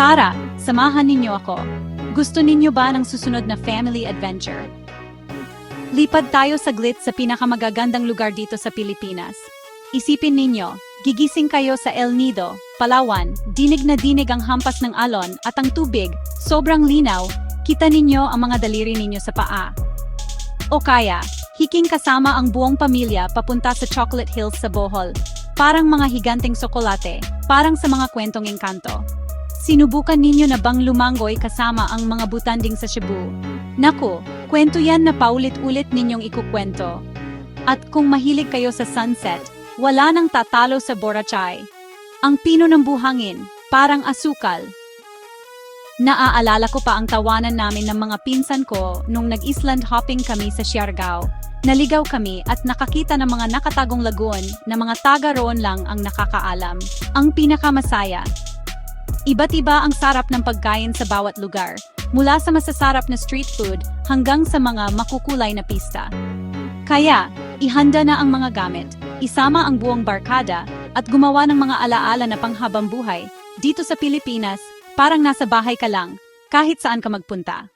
Tara, samahan ninyo ako. Gusto ninyo ba ng susunod na family adventure? Lipad tayo saglit sa pinakamagagandang lugar dito sa Pilipinas. Isipin ninyo, gigising kayo sa El Nido, Palawan, dinig na dinig ang hampas ng alon at ang tubig, sobrang linaw, kita ninyo ang mga daliri ninyo sa paa. O kaya, hiking kasama ang buong pamilya papunta sa Chocolate Hills sa Bohol. Parang mga higanteng sokolate, parang sa mga kwentong engkanto. Sinubukan ninyo na bang lumangoy kasama ang mga butanding sa Cebu? Naku, kwento yan na paulit-ulit ninyong ikukwento. At kung mahilig kayo sa sunset, wala nang tatalo sa Boracay. Ang pino ng buhangin, parang asukal. Naaalala ko pa ang tawanan namin ng mga pinsan ko nung nag-island hopping kami sa Siargao. Naligaw kami at nakakita ng mga nakatagong lagoon na mga taga roon lang ang nakakaalam. Ang pinakamasaya. Iba't iba ang sarap ng pagkain sa bawat lugar, mula sa masasarap na street food hanggang sa mga makukulay na pista. Kaya, ihanda na ang mga gamit, isama ang buong barkada, at gumawa ng mga alaala na panghabang buhay dito sa Pilipinas, parang nasa bahay ka lang, kahit saan ka magpunta.